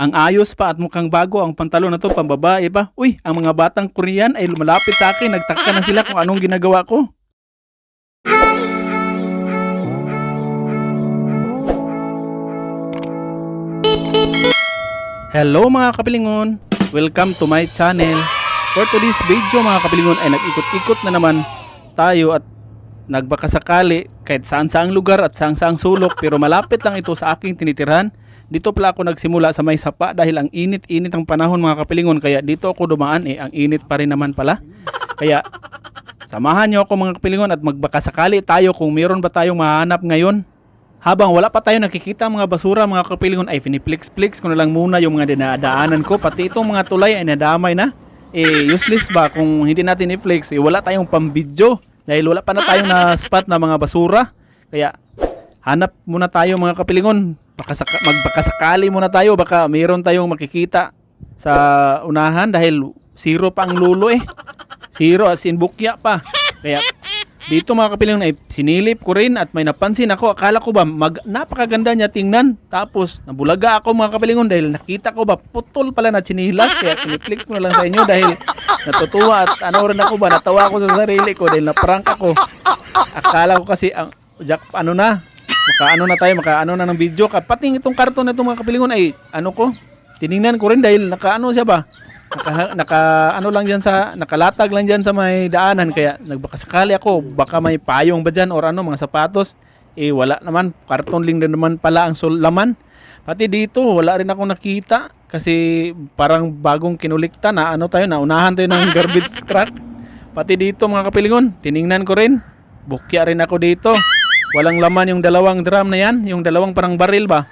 Ang ayos pa at mukhang bago ang pantalon na to pambabae pa. Uy, ang mga batang Korean ay lumalapit sa akin. Nagtaka na sila kung anong ginagawa ko. Hello mga kapilingon! Welcome to my channel. For today's video mga kapilingon ay nag-ikot-ikot na naman tayo at nagbakasakali kahit saan saang lugar at saan saang sulok pero malapit lang ito sa aking tinitirahan. Dito pala ako nagsimula sa may sapa dahil ang init-init ang panahon mga kapilingon kaya dito ako dumaan eh ang init pa rin naman pala. Kaya samahan niyo ako mga kapilingon at magbakasakali tayo kung meron ba tayong mahanap ngayon. Habang wala pa tayo nakikita mga basura mga kapilingon ay finiplex-plex ko na lang muna yung mga dinadaanan ko pati itong mga tulay ay nadamay na. Eh useless ba kung hindi natin i-flex eh wala tayong pambidyo dahil wala pa na tayong na spot na mga basura. Kaya hanap muna tayo mga kapilingon. Baka saka, magbakasakali muna tayo baka mayroon tayong makikita sa unahan dahil zero pa ang lulo eh. Zero as in bukya pa. Kaya dito mga kapilingon ay sinilip ko rin at may napansin ako. Akala ko ba mag, napakaganda niya tingnan. Tapos nabulaga ako mga kapilingon dahil nakita ko ba putol pala na chinilas. Kaya piniflix ko na lang sa inyo dahil natutuwa at ano rin ako ba natawa ako sa sarili ko dahil naprank ako. Akala ko kasi ang Jack ano na makaano na tayo makaano na ng video. Pati itong karton na itong mga kapilingon ay ano ko? Tiningnan ko rin dahil nakaano siya ba? Naka, naka ano lang diyan sa nakalatag lang diyan sa may daanan. Kaya nagbakasakali ako baka may payong ba diyan or ano mga sapatos. Eh wala naman. Karton lang naman pala ang sul- laman. Pati dito wala rin ako nakita. Kasi parang bagong kinulikta na ano tayo na unahan tayo ng garbage truck. Pati dito mga kapilingon tiningnan ko rin. Bukya rin ako dito walang laman yung dalawang drum na yan yung dalawang parang baril ba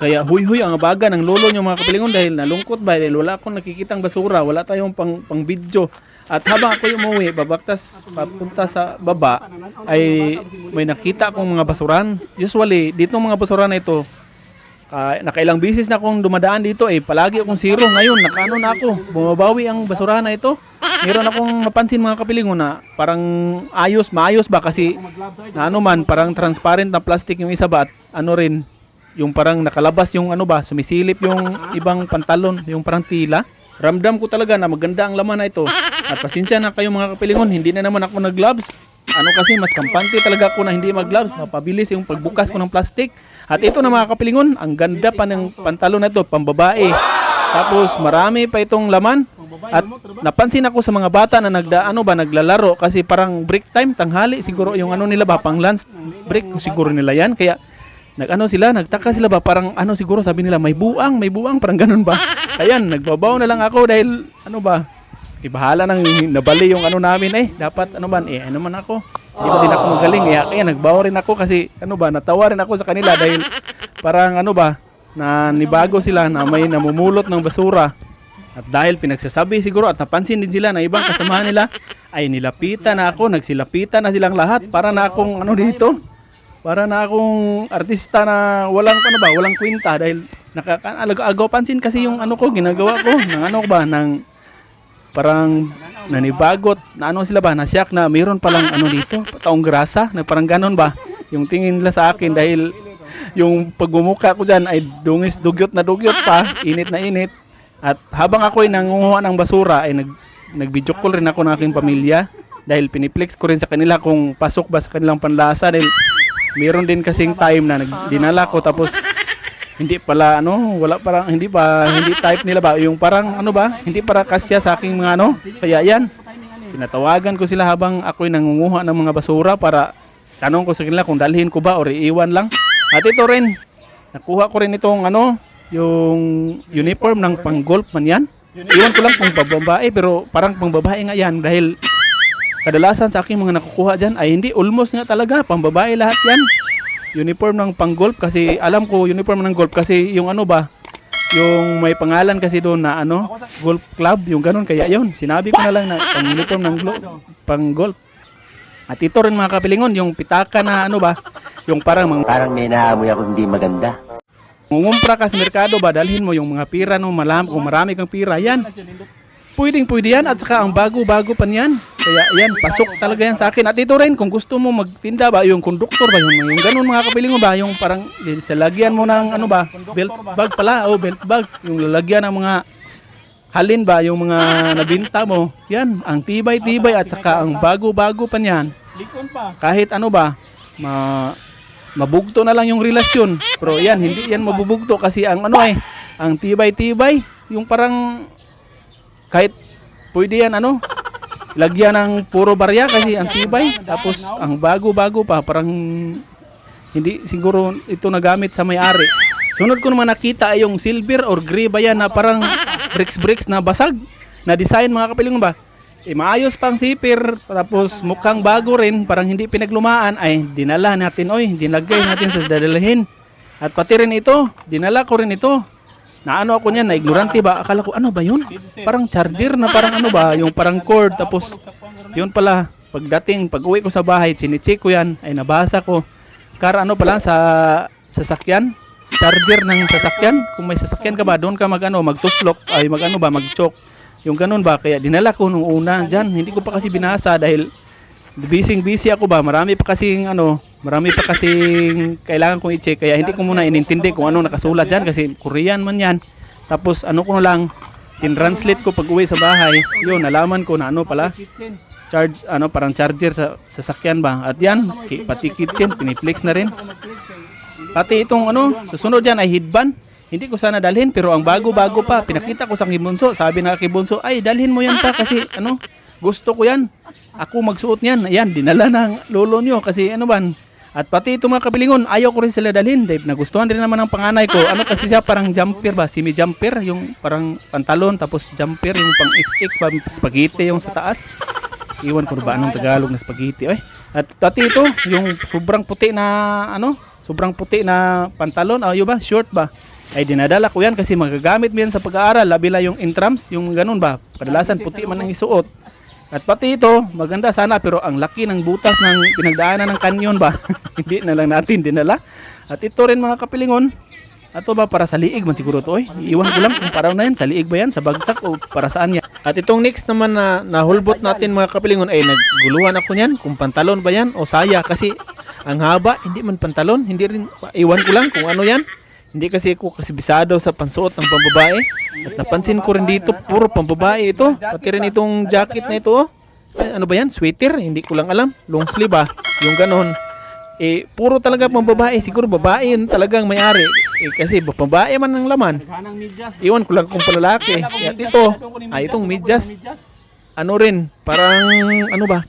kaya huy-huy ang abaga ng lolo nyo mga kapilingon dahil nalungkot ba dahil wala akong nakikitang basura, wala tayong pang, pang video. At habang ako umuwi, babaktas papunta sa baba, ay may nakita akong mga basuran. Usually, dito mga basuran na ito, ah, nakailang bisis na akong dumadaan dito, eh palagi akong zero. Ngayon, nakaano na ako, bumabawi ang basurahan na ito. Meron akong napansin mga kapilingon na parang ayos, maayos ba kasi na ano man, parang transparent na plastic yung isa ba at ano rin, yung parang nakalabas yung ano ba, sumisilip yung ibang pantalon, yung parang tila. Ramdam ko talaga na maganda ang laman na ito. At pasensya na kayo mga kapilingon, hindi na naman ako nag-gloves. Ano kasi, mas kampante talaga ako na hindi mag-gloves. Mapabilis yung pagbukas ko ng plastic. At ito na mga kapilingon, ang ganda pa ng pantalon na ito, pambabae. Tapos marami pa itong laman. At napansin ako sa mga bata na nagda ano ba naglalaro kasi parang break time tanghali siguro yung ano nila ba pang lunch break siguro nila yan kaya nag-ano sila, nagtaka sila ba parang ano siguro sabi nila may buang, may buang parang ganun ba. Ayan, nagbabaw na lang ako dahil ano ba, ibahala nang nabali yung ano namin eh. Dapat ano ba, eh ano man ako. Hindi pa din ako magaling eh. Kaya nagbaw rin ako kasi ano ba, natawa rin ako sa kanila dahil parang ano ba, na nibago sila na may namumulot ng basura. At dahil pinagsasabi siguro at napansin din sila na ibang kasamahan nila ay nilapitan na ako, nagsilapitan na silang lahat para na akong ano dito, para na akong artista na walang ano ba, walang kwenta dahil nakakaagaw pansin kasi yung ano ko ginagawa ko ng ano ba ng parang nanibagot na ano sila ba? Nasyak na mayroon palang ano dito? Taong grasa? Na parang ganon ba? Yung tingin nila sa akin dahil yung paggumuka ko dyan ay dungis dugyot na dugyot pa. Init na init. At habang ako ay nangunguha ng basura ay nag nag-video call rin ako ng aking pamilya dahil piniplex ko rin sa kanila kung pasok ba sa kanilang panlasa dahil meron din kasing time na nag- dinala ko. Tapos hindi pala ano wala parang hindi pa hindi type nila ba? Yung parang ano ba? Hindi para kasya sa aking mga ano? Kaya yan tinatawagan ko sila habang ako'y nangunguha ng mga basura para tanong ko sa kanila kung dalhin ko ba o iiwan lang. At ito rin nakuha ko rin itong ano yung uniform ng pang golf man yan. Iwan ko lang kung pambabae pero parang pangbabae nga yan dahil kadalasan sa aking mga nakukuha dyan ay hindi almost nga talaga pambabae lahat yan uniform ng pang golf kasi alam ko uniform ng golf kasi yung ano ba? Yung may pangalan kasi doon na ano? Golf club yung ganun. Kaya yun sinabi ko na lang na pang uniform ng pang golf at ito rin mga kapilingon yung pitaka na ano ba? Yung parang mga Parang may naamoy ako hindi maganda. Ngumpra ka sa merkado ba, dalhin mo yung mga pira no, malam, kung marami kang pira, yan. Pwedeng pwede yan at saka ang bago-bago pa niyan. Kaya yan, pasok talaga yan sa akin. At ito rin, kung gusto mo magtinda ba, yung conductor ba, yung, yung ganun mga kapiling mo ba, yung parang sa lagyan mo ng ano ba, belt bag pala, oh belt bag, yung lalagyan ng mga halin ba, yung mga nabinta mo, yan, ang tibay-tibay at saka ang bago-bago pa niyan. Kahit ano ba, ma mabugto na lang yung relasyon. Pero yan, hindi yan mabubugto kasi ang ano eh, ang tibay-tibay, yung parang kahit pwede yan ano, lagyan ng puro barya kasi ang tibay. Tapos ang bago-bago pa, parang hindi siguro ito nagamit sa may-ari. Sunod ko naman nakita ay yung silver or gray ba yan na parang bricks-bricks na basag na design mga kapiling ba? Eh, maayos pang sipir, tapos mukhang bago rin, parang hindi pinaglumaan, ay dinala natin, oy, dinagay natin sa dadalhin. At pati rin ito, dinala ko rin ito. Na ano ako niyan, na ignorante ba? Akala ko, ano ba yun? Parang charger na parang ano ba, yung parang cord, tapos yun pala, pagdating, pag uwi ko sa bahay, chinicheck ko yan, ay nabasa ko. Kar ano pala sa sasakyan, charger ng sasakyan. Kung may sasakyan ka ba, doon ka mag ano, magtuslok, ay mag ano ba, mag-choke. Yung ganun ba, kaya dinala ko nung una dyan. Hindi ko pa kasi binasa dahil busy busy ako ba. Marami pa kasing ano, marami pa kasing kailangan kong i-check. Kaya hindi ko muna inintindi kung ano nakasulat dyan kasi Korean man yan. Tapos ano ko lang, tin-translate ko pag uwi sa bahay. Yun, nalaman ko na ano pala, charge ano parang charger sa sasakyan ba at yan pati kitchen piniplex na rin pati itong ano susunod yan ay headband hindi ko sana dalhin pero ang bago-bago pa pinakita ko sa kibunso sabi na kibunso ay dalhin mo yan pa kasi ano gusto ko yan ako magsuot niyan ayan dinala ng lolo nyo kasi ano ban at pati itong mga kabilingon ayaw ko rin sila dalhin dahil nagustuhan din naman ng panganay ko ano kasi siya parang jumper ba semi jumper yung parang pantalon tapos jumper yung pang XX ba spaghetti yung sa taas Iwan ko ba anong Tagalog na spaghetti. Ay, at pati ito, yung sobrang puti na ano, sobrang puti na pantalon, ayo ba, short ba? Ay dinadala ko yan kasi magagamit mo yan sa pag-aaral, labila yung intrams, yung ganun ba? Kadalasan puti man ang isuot. At pati ito, maganda sana pero ang laki ng butas ng pinagdaanan ng kanyon ba? Hindi na lang natin dinala. At ito rin mga kapilingon, ato ba para sa liig man siguro to oy. Iwan ko lang kung paraw na yan, sa liig ba yan, sa bagtak o para saan yan. At itong next naman na nahulbot natin mga kapilingon ay nagguluhan ako niyan kung pantalon ba yan o saya kasi ang haba, hindi man pantalon, hindi rin, iwan ko lang kung ano yan. Hindi kasi ako kasi bisado sa pansuot ng pambabae. At napansin ko rin dito, puro pambabae ito. Pati rin itong jacket na ito. oh. Ay, ano ba yan? Sweater? Hindi ko lang alam. Long sleeve ba? Yung ganon. Eh, puro talaga pambabae. Siguro babae yun talagang may-ari. Eh, kasi babae man ng laman. Iwan ko lang kung palalaki. At ito, ay itong medyas. Ano rin, parang ano ba?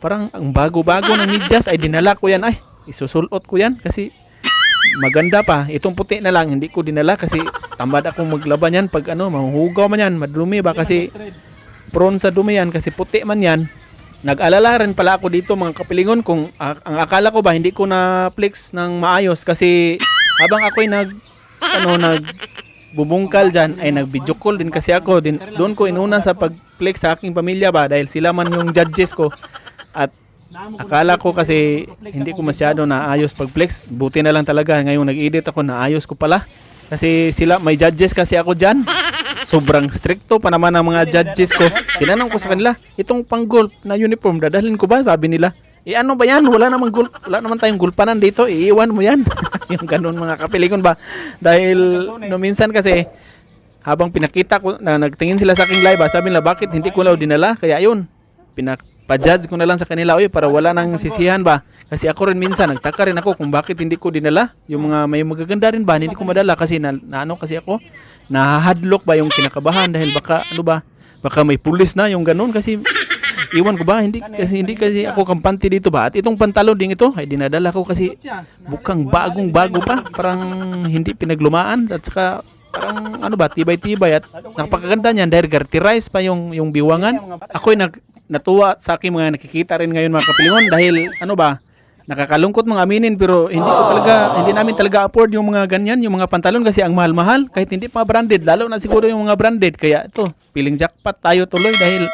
Parang ang bago-bago ng medyas ay dinala ko yan. Ay, isusulot ko yan kasi maganda pa. Itong puti na lang, hindi ko dinala kasi tamad akong maglaban yan pag ano, mahuhugaw man yan, madumi ba kasi prone sa dumi yan kasi puti man yan. Nag-alala rin pala ako dito mga kapilingon kung ah, ang akala ko ba hindi ko na flex ng maayos kasi habang ako'y nag ano nag bubungkal dyan ay nag video call din kasi ako din doon ko inuna sa pag-flex sa aking pamilya ba dahil sila man yung judges ko at akala ko kasi hindi ko masyado naayos pag-flex buti na lang talaga ngayong nag-edit ako naayos ko pala kasi sila may judges kasi ako dyan sobrang stricto pa naman ang mga judges ko tinanong ko sa kanila itong pang golf na uniform dadalhin ko ba sabi nila eh ano ba yan? Wala namang gul wala naman tayong gulpanan dito. Iiwan mo yan. yung ganun mga kapilingon ba? Dahil no minsan kasi habang pinakita ko na nagtingin sila sa aking live, ah, sabi nila bakit hindi ko lang dinala? Kaya ayun, pinapa-judge ko na lang sa kanila, oy, para wala nang sisihan ba? Kasi ako rin minsan nagtaka rin ako kung bakit hindi ko dinala. Yung mga may magaganda rin ba, hindi ko madala kasi na, na ano kasi ako, nahahadlok ba yung kinakabahan dahil baka ano ba, baka may pulis na yung ganun kasi iwan ko ba hindi kasi hindi kasi ako kampante dito ba at itong pantalon ding ito ay dinadala ko kasi bukang bagong bago pa parang hindi pinaglumaan at saka parang ano ba tibay-tibay at napakaganda niyan dahil garterize pa yung yung biwangan ako'y nag natuwa sa aking mga nakikita rin ngayon mga kapilingon dahil ano ba nakakalungkot mga aminin pero hindi ko talaga hindi namin talaga afford yung mga ganyan yung mga pantalon kasi ang mahal-mahal kahit hindi pa branded lalo na siguro yung mga branded. Kaya ito piling jackpot tayo tuloy dahil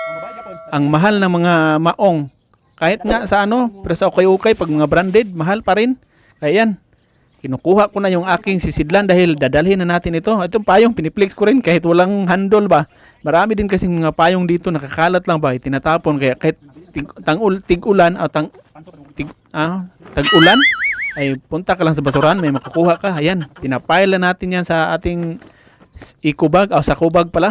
ang mahal ng mga maong. Kahit nga sa ano pero sa okay-okay pag mga branded mahal pa rin. Kaya yan kinukuha ko na yung aking sisidlan dahil dadalhin na natin ito. Itong payong piniplex ko rin kahit walang handle ba. Marami din kasing mga payong dito nakakalat lang ba, tinatapon kaya kahit tig, tangul, tig-ulan o tang tig, ah, tag-ulan ay punta ka lang sa basuran, may makukuha ka. Ayan, pinapile na natin yan sa ating eco-bag o sakubag pala.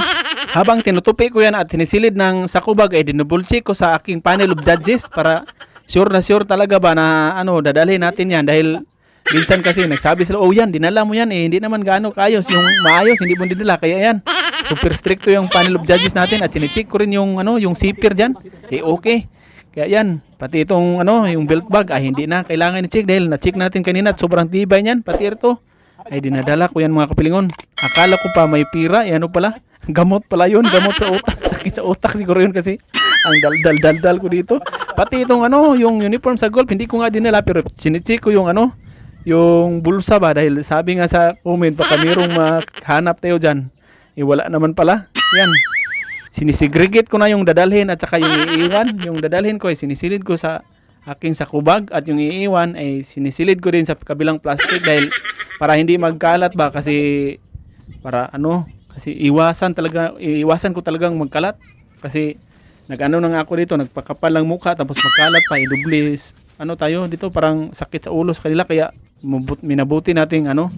Habang tinutupi ko yan at tinisilid ng sakubag ay dinubulchi ko sa aking panel of judges para sure na sure talaga ba na ano dadalhin natin yan dahil minsan kasi nagsabi sila oh yan dinala mo yan eh hindi naman gaano kaayos yung maayos hindi mo dinala kaya yan. Super stricto yung panel of judges natin at sinicheck ko rin yung ano yung zipper diyan eh okay. Kaya yan pati itong ano yung belt bag ay hindi na kailangan i-check dahil na-check natin kanina at sobrang tibay niyan pati ito. Ay dinadala ko yan mga kapilingon. Akala ko pa may pira eh ano pala? Gamot pala yun gamot sa utak. Sakit sa utak siguro yun kasi. Ang daldal daldal ko dito. Pati itong ano yung uniform sa golf hindi ko nga dinala pero sinicheck ko yung ano yung bulsa ba? Dahil sabi nga sa comment baka mayroong mahanap tayo dyan. Eh wala naman pala. Yan. Sinisegregate ko na yung dadalhin at saka yung iiwan. Yung dadalhin ko ay sinisilid ko sa aking sakubag at yung iiwan ay sinisilid ko din sa kabilang plastic dahil para hindi magkalat ba? Kasi para ano? Kasi iwasan talaga iwasan ko talagang magkalat. Kasi nag-ano na nga ako dito nagpakapal lang mukha tapos magkalat pa idublis ano tayo dito parang sakit sa ulo sa kanila kaya minabuti nating ano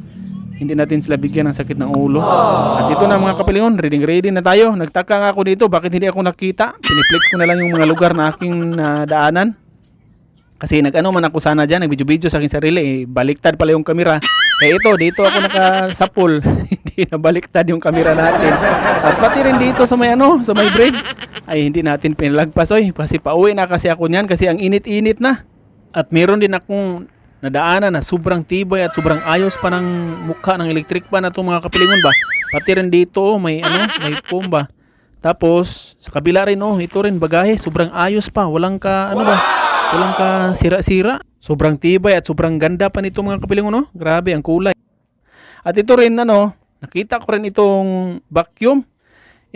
hindi natin sila bigyan ng sakit ng ulo. At dito na mga kapilingon, ready ready na tayo. Nagtaka nga ako dito, bakit hindi ako nakita? Piniplex ko na lang yung mga lugar na aking na daanan. Kasi nag-ano man ako sana dyan, nag-video-video sa aking sarili, eh, baliktad pala yung kamera. Kaya ito, dito ako nakasapol. hindi na baliktad yung kamera natin. At pati rin dito sa may ano, sa may bridge, ay hindi natin pinalagpas. Oy, kasi pauwi na kasi ako niyan kasi ang init-init na. At meron din akong nadaanan na sobrang tibay at sobrang ayos pa ng mukha ng electric pan na itong mga kapilingon ba. Pati rin dito, may ano, may foam. Tapos, sa kabila rin, oh, ito rin, bagahe, sobrang ayos pa. Walang ka, ano ba, walang ka sira-sira. Sobrang tibay at sobrang ganda pa nito mga kapilingon, no? Grabe, ang kulay. At ito rin, ano, nakita ko rin itong vacuum.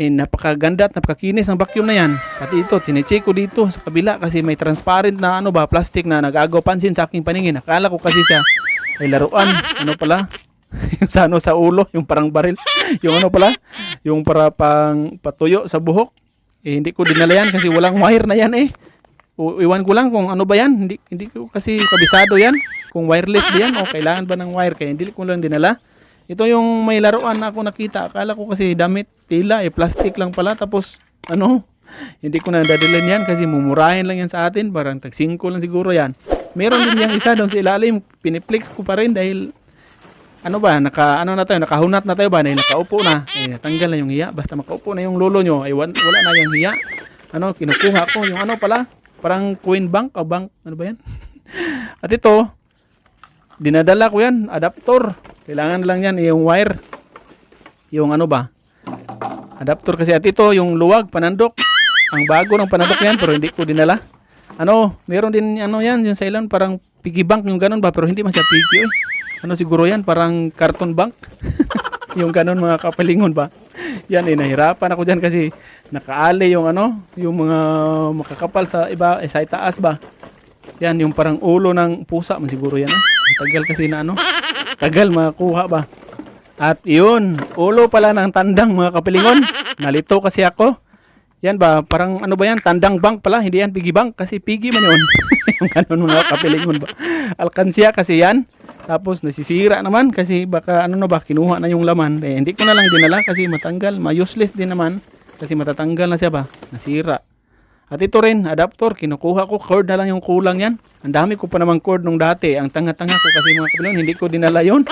Eh, napakaganda at napakakinis ng vacuum na yan. Pati ito, sinecheck ko dito sa kabila kasi may transparent na ano ba, plastic na nag-agaw pansin sa aking paningin. Akala ko kasi siya ay laruan. Ano pala? yung sa ano sa ulo, yung parang baril. yung ano pala? Yung para pang patuyo sa buhok. Eh, hindi ko dinala yan kasi walang wire na yan eh. O, iwan ko lang kung ano ba yan. Hindi, hindi ko kasi kabisado yan. Kung wireless ba yan o kailangan ba ng wire. Kaya hindi ko lang dinala. Ito yung may laruan na ako nakita. Akala ko kasi damit, tila, eh, plastic lang pala. Tapos, ano, hindi ko na dadalhin yan kasi mumurahin lang yan sa atin. Parang tag 5 lang siguro yan. Meron din yung isa doon sa ilalim. Piniplex ko pa rin dahil ano ba, naka, ano na tayo, nakahunat na tayo ba, dahil nakaupo na, eh, tanggal na yung hiya, basta makaupo na yung lolo nyo, ay wala na yung hiya, ano, kinukuha ko, yung ano pala, parang coin bank, o bank, ano ba yan? At ito, dinadala ko yan, adapter, kailangan lang yan, yung wire, yung ano ba, adapter kasi, at ito, yung luwag, panandok, ang bago ng panandok yan, pero hindi ko dinala, ano, meron din, ano yan, yung sa ilan, parang piggy bank, yung ganun ba, pero hindi man siya piggy, eh. Ano siguro yan? Parang carton bank? yung ganun mga kapalingon ba? Yan eh, nahirapan ako dyan kasi nakaali yung ano, yung mga makakapal sa iba, eh, sa itaas ba? Yan, yung parang ulo ng pusa man siguro yan. Eh. Tagal kasi na ano, tagal makakuha ba? At yun, ulo pala ng tandang mga kapilingon. Nalito kasi ako. Yan ba, parang ano ba yan? Tandang bank pala, hindi yan piggy bank kasi piggy man yun. yung ganun mga kapilingon ba? Alkansya kasi yan. Tapos nasisira naman kasi baka ano na ba, kinuha na yung laman. Eh, hindi ko na lang dinala kasi matanggal. Ma-useless din naman kasi matatanggal na siya ba? Nasira. At ito rin, adapter, kinukuha ko, cord na lang yung kulang yan. Ang dami ko pa naman cord nung dati. Ang tanga-tanga ko kasi mga kapilingon, hindi ko dinala yun.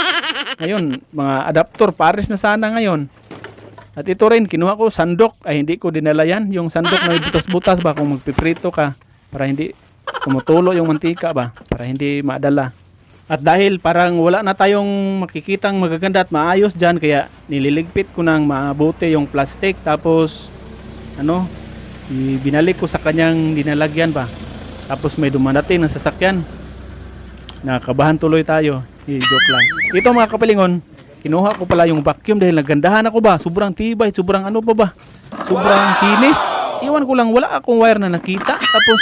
Ngayon, mga adapter, pares na sana ngayon. At ito rin, kinuha ko sandok. Ay, hindi ko dinala yan. Yung sandok na butas-butas ba kung magpiprito ka para hindi tumutulo yung mantika ba? Para hindi madala. At dahil parang wala na tayong makikitang magaganda at maayos dyan, kaya nililigpit ko ng mabuti yung plastic. Tapos, ano, i- binalik ko sa kanyang dinalagyan ba. Tapos may dumadating ng sasakyan. Nakakabahan tuloy tayo. Eh, joke lang. Ito mga kapalingon, kinuha ko pala yung vacuum dahil nagandahan ako ba. Sobrang tibay, sobrang ano pa ba. Sobrang kinis. Iwan ko lang, wala akong wire na nakita. Tapos,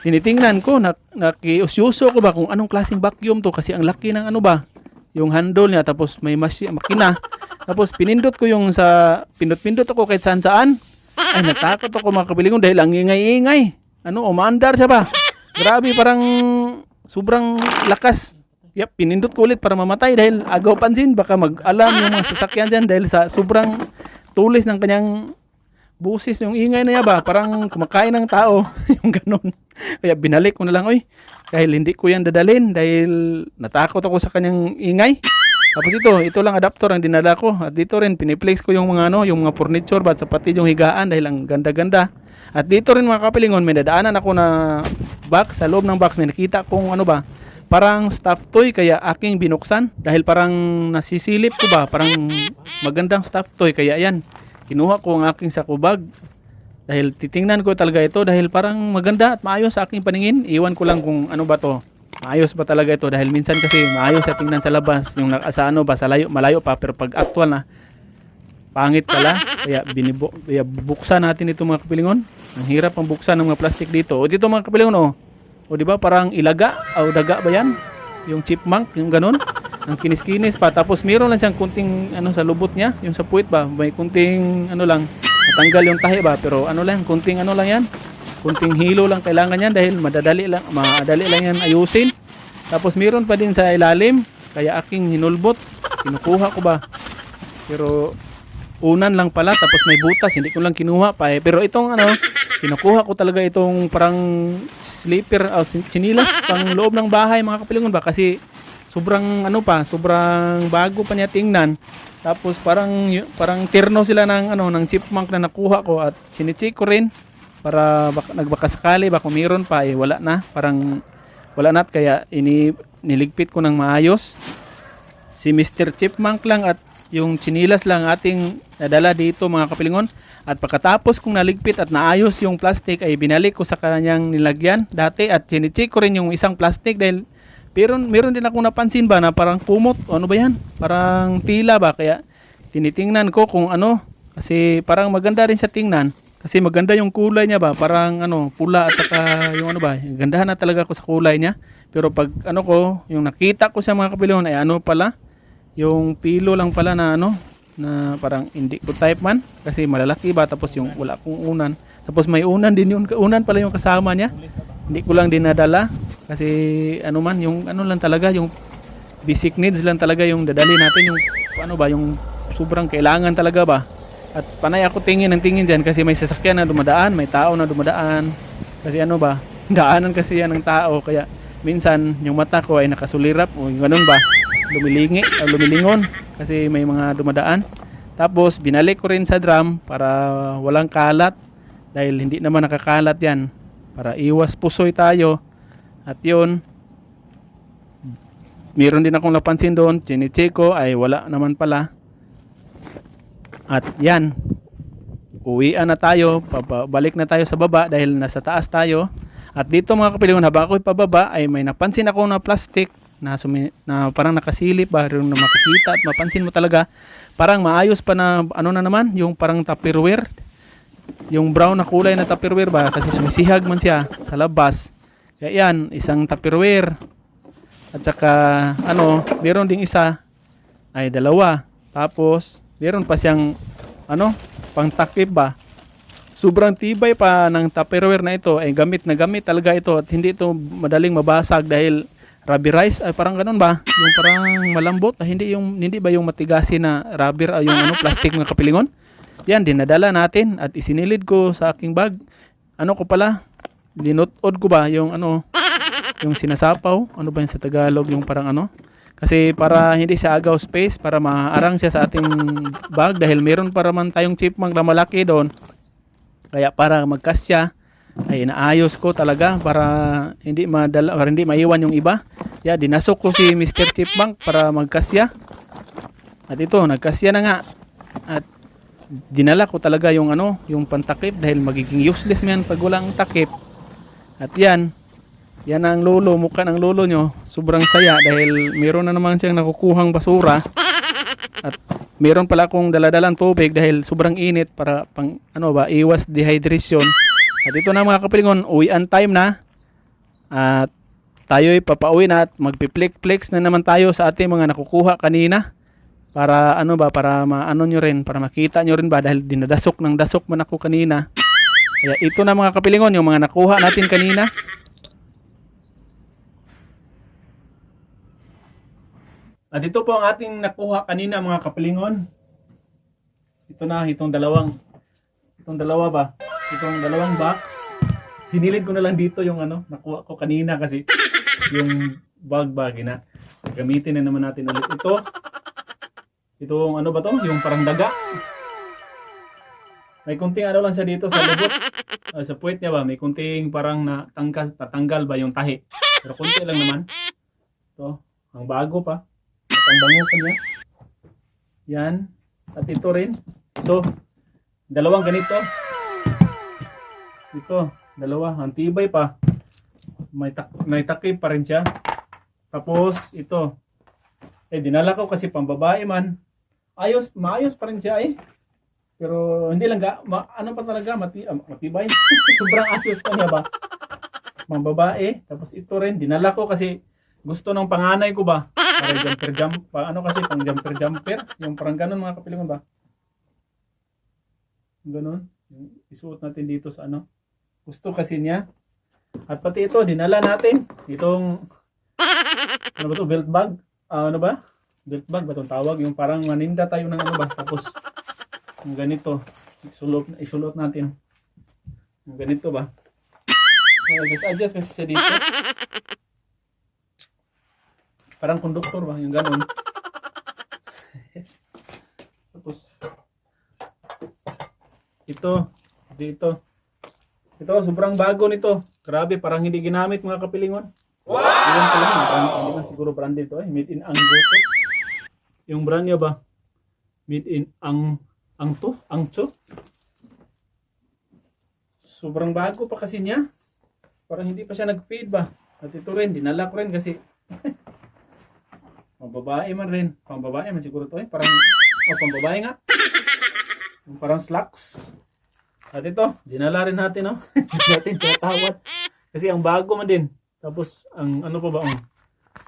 tinitingnan ko, nak nakiusyuso ko ba kung anong klaseng vacuum to kasi ang laki ng ano ba. yung handle niya tapos may mas makina. Tapos pinindot ko yung sa pindot-pindot ako kahit saan saan. Ay natakot ako mga kabilingon dahil ang ingay-ingay. Ano, umaandar siya ba? Grabe parang sobrang lakas. Yep, pinindot ko ulit para mamatay dahil agaw pansin baka mag-alam yung mga sasakyan dyan dahil sa sobrang tulis ng kanyang busis yung ingay na niya ba parang kumakain ng tao yung ganun kaya binalik ko na lang oy dahil hindi ko yan dadalhin dahil natakot ako sa kanyang ingay tapos ito ito lang adapter ang dinala ko. At dito rin piniplex ko yung mga ano yung mga furniture ba sa pati yung higaan dahil ang ganda-ganda. At dito rin mga kapilingon may dadaanan ako na box sa loob ng box may nakita kong ano ba parang stuffed toy kaya aking binuksan. Dahil parang nasisilip ko ba parang magandang stuffed toy kaya yan kinuha ko ang aking sakubag dahil titingnan ko talaga ito dahil parang maganda at maayos sa aking paningin. Iwan ko lang kung ano ba to maayos ba talaga ito? Dahil minsan kasi maayos sa tingnan sa labas. Yung sa ano ba sa layo malayo pa pero pag actual na pangit pala. Kaya binibu kaya bubuksan natin ito mga kapilingon. Ang hirap ang buksan ng mga plastic dito. O dito mga kapilingon oh o di ba parang ilaga o daga ba yan? Yung chipmunk yung ganun. Ang kinis-kinis pa. Tapos meron lang siyang kunting ano sa lubot niya. Yung sa puwit ba may kunting ano lang natanggal yung tahi ba pero ano lang kunting ano lang yan kunting hilo lang kailangan yan dahil madadali lang madali lang yan ayusin. Tapos meron pa din sa ilalim kaya aking hinulbot. Kinukuha ko ba? Pero unan lang pala tapos may butas hindi ko lang kinuha pa eh. pero itong ano kinukuha ko talaga itong parang sleeper o chinilas pang loob ng bahay mga kapilingon ba? Kasi sobrang ano pa sobrang bago pa niya tingnan. Tapos parang parang terno sila ng ano ng chipmunk na nakuha ko at sinicheck ko rin para baka, nagbaka sakali ba kung meron pa eh wala na. Parang wala na kaya ini niligpit ko ng maayos. Si Mr. Chipmunk lang at yung chinilas lang ating nadala dito mga kapilingon. At pagkatapos kong naligpit at naayos yung plastic ay binalik ko sa kanyang nilagyan dati at sinicheck ko rin yung isang plastic dahil pero meron din akong napansin ba na parang kumot? O ano ba yan? Parang tila ba? Kaya tinitingnan ko kung ano. Kasi parang maganda rin sa tingnan kasi maganda yung kulay niya ba? Parang ano pula at saka yung ano ba? Gandahan na talaga ako sa kulay niya. Pero pag ano ko yung nakita ko sa mga kapilingon ay ano pala? Yung pilo lang pala na ano na parang hindi ko type man. Kasi malalaki ba? Tapos yung wala akong unan. Tapos may unan din yun. Unan pala yung kasama niya. Hindi ko lang dinadala. Kasi ano man yung ano lang talaga yung basic needs lang talaga yung dadali natin. Yung ano ba? Yung sobrang kailangan talaga ba at panay ako tingin ng tingin dyan kasi may sasakyan na dumadaan may tao na dumadaan. Kasi ano ba daanan kasi yan ng tao. Kaya minsan yung mata ko ay nakasulirap o ganun ba lumilingi o lumilingon kasi may mga dumadaan. Tapos binalik ko rin sa drum para walang kalat dahil hindi naman nakakalat yan. Para iwas pusoy tayo. At yun meron din akong napansin doon chinicheck ko ay wala naman pala at yan uwian na tayo balik na tayo sa baba dahil nasa taas tayo. At dito mga kapilingon habang ako'y pababa ay may napansin ako na plastic na, sumi, na parang nakasilip ba rin na makikita at mapansin mo talaga. Parang maayos pa na ano na naman yung parang tupperware. Yung brown na kulay na tupperware ba? Kasi sumisihag man siya sa labas. Kaya yan isang tupperware. At saka ano meron ding isa. Ay dalawa. Tapos meron pa siyang ano pang takip ba? Sobrang tibay pa ng tupperware na ito. Ay gamit na gamit talaga ito at hindi ito madaling mabasag dahil rubberized ay parang ganun ba? Yung parang malambot ah, hindi yung hindi ba yung matigasin na rubber ah, yung ano plastic ng kapilingon? Yan dinadala natin at isinilid ko sa aking bag. Ano ko pala? Dinutod ko ba yung ano yung sinasapaw? Ano ba yung sa Tagalog? Yung parang ano kasi para hindi siya agaw space para maarang siya sa ating bag dahil meron para man tayong chipmunk na malaki doon kaya para magkasya ay inaayos ko talaga para hindi madala para hindi maiwan yung iba. Yeah, dinasok ko si Mr. Chipmunk para magkasya. At ito, nagkasya na nga. At dinala ko talaga yung ano, yung pantakip dahil magiging useless man pag walang takip. At yan, yan ang lolo, mukha ng lolo nyo. Sobrang saya dahil meron na naman siyang nakukuhang basura. At meron pala akong daladalang tubig dahil sobrang init para pang ano ba, iwas dehydration. At ito na mga kapilingon, uwian time na. At tayo'y papauwi na at magpiplik-flex na naman tayo sa ating mga nakukuha kanina. Para ano ba, para maano nyo rin, para makita nyo rin ba dahil dinadasok ng dasok man ako kanina. Kaya ito na mga kapilingon, yung mga nakuha natin kanina. At ito po ang ating nakuha kanina mga kapilingon. Ito na, itong dalawang, itong dalawa ba? Itong dalawang box. Sinilid ko na lang dito yung ano, nakuha ko kanina kasi yung bag bag na. Gamitin na naman natin ulit ito. Itong ano ba to? Yung parang daga. May kunting ano lang siya dito sa lubot. Ah, sa puwet niya ba? May kunting parang natanggal, tatanggal ba yung tahi. Pero kunti lang naman. Ito, ang bago pa. Ang bango pa niya. Yan. At ito rin. Ito. Dalawang ganito. Ito. Dalawa. Ang tibay pa. May, tak may takip pa rin siya. Tapos, ito. Eh, dinala ko kasi pambabae man. Ayos, maayos pa rin siya eh. Pero hindi lang ga, ma, ano pa talaga, mati, ah, matibay. Sobrang ayos pa niya ba? Mga babae. Tapos ito rin, dinala ko kasi gusto ng panganay ko ba? Para jumper jump, pa, ano kasi pang jumper jumper, yung parang ganun mga kapilingon ba? Ganun. Yung isuot natin dito sa ano. Gusto kasi niya. At pati ito, dinala natin. Itong, ano ba to, belt bag? Ah, ano ba? Belt bag ba itong tawag? Yung parang maninda tayo ng ano ba? Tapos, yung ganito. Isulot, isulot natin. Yung ganito ba? Uh, just adjust kasi siya dito. Parang konduktor ba? Yung ganun. Tapos, ito, dito. Ito, sobrang bago nito. Grabe, parang hindi ginamit mga kapilingon. Wow! Iwan ko lang, parang, hindi siguro brand dito eh. Made in Anggo to. Yung brand niya ba? Made in Ang Angto? Angcho? Sobrang bago pa kasi niya. Parang hindi pa siya nag-fade ba? At ito rin, dinala ko rin kasi Pambabae man rin. Pambabae man siguro to eh. Parang, oh, pambabae nga. Parang slacks. At ito, dinala rin natin, no? Hindi natin tinatawad. Kasi ang bago man din. Tapos, ang ano pa ba, ang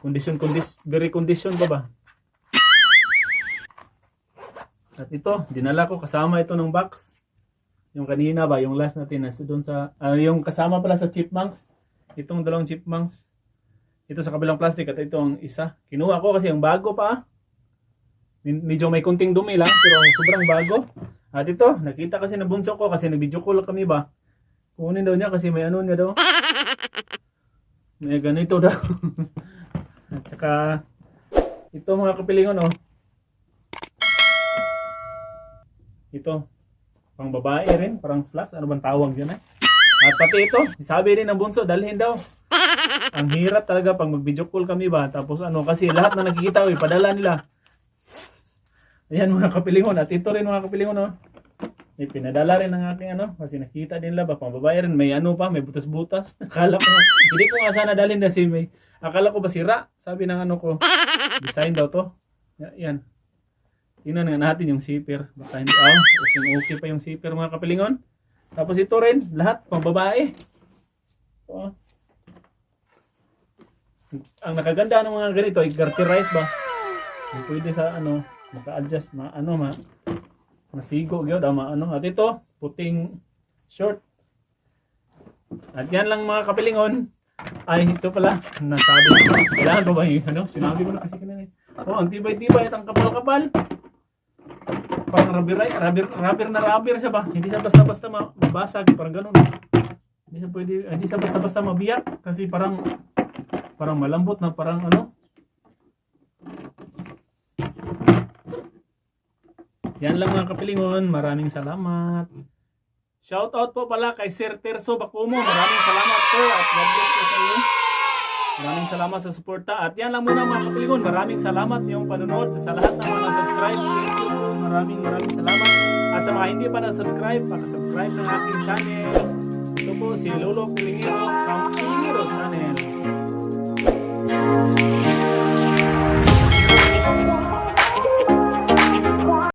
condition, condis, very condition pa ba? At ito, dinala ko kasama ito ng box. Yung kanina ba, yung last natin, nasa doon sa, ah, yung kasama pala sa chipmunks. Itong dalawang chipmunks. Ito sa kabilang plastic at ito ang isa. Kinuha ko kasi ang bago pa. Med- Medyo may kunting dumi lang pero ang sobrang bago. At ito, nakita kasi na bunso ko kasi nag-video call kami ba. Kunin daw niya kasi may ano niya daw. May ganito daw. at saka ito mga kapilingon oh. Ito, pang babae rin, parang slacks, ano bang tawag dyan eh. At pati ito, sabi rin ng bunso, dalhin daw. Ang hirap talaga pag mag-video call kami ba, tapos ano, kasi lahat na nakikita ko, ipadala nila. Ayan mga kapilingon, at ito rin mga kapilingon, oh. May pinadala rin ng aking ano, kasi nakita din nila ba, pang babae rin, may ano pa, may butas-butas. Akala ko, hindi ko nga sana dalhin kasi may, akala ko ba sira, sabi ng ano ko, design daw to. Ya- Yan. Tingnan nga natin yung zipper. Baka hindi, ah, okay, pa yung zipper mga kapilingon. Tapos ito rin, lahat, pang babae. Ito, ah. Ang nakaganda ng mga ganito ay garterize ba? Pwede sa ano, maka-adjust, ma, ano, ma, masigo, gyud ama, ano. At ito, puting short. At yan lang mga kapilingon. Ay, ito pala, nasabi. Kailangan ba ba yung ano? Sinabi ko na kasi kanina. eh. Oh, ang tibay-tibay at ang kapal-kapal. Parang rubber, rubber, rubber na rubber siya ba? Hindi siya basta-basta ma- mabasag, parang ganun. Hindi siya pwede, hindi siya basta-basta mabiyak kasi parang parang malambot na parang ano. Yan lang mga kapilingon. Maraming salamat. Shout out po pala kay Sir Terso Bakumo. Maraming salamat sir at God bless po sa iyo. Maraming salamat sa suporta. At yan lang muna mga kapilingon. Maraming salamat sa iyong panunod. Sa lahat ng mga subscribe. Maraming maraming salamat. At sa mga hindi pa na-subscribe, paka-subscribe ng aking channel. Ito po si Lolo Pilingero from Thank you.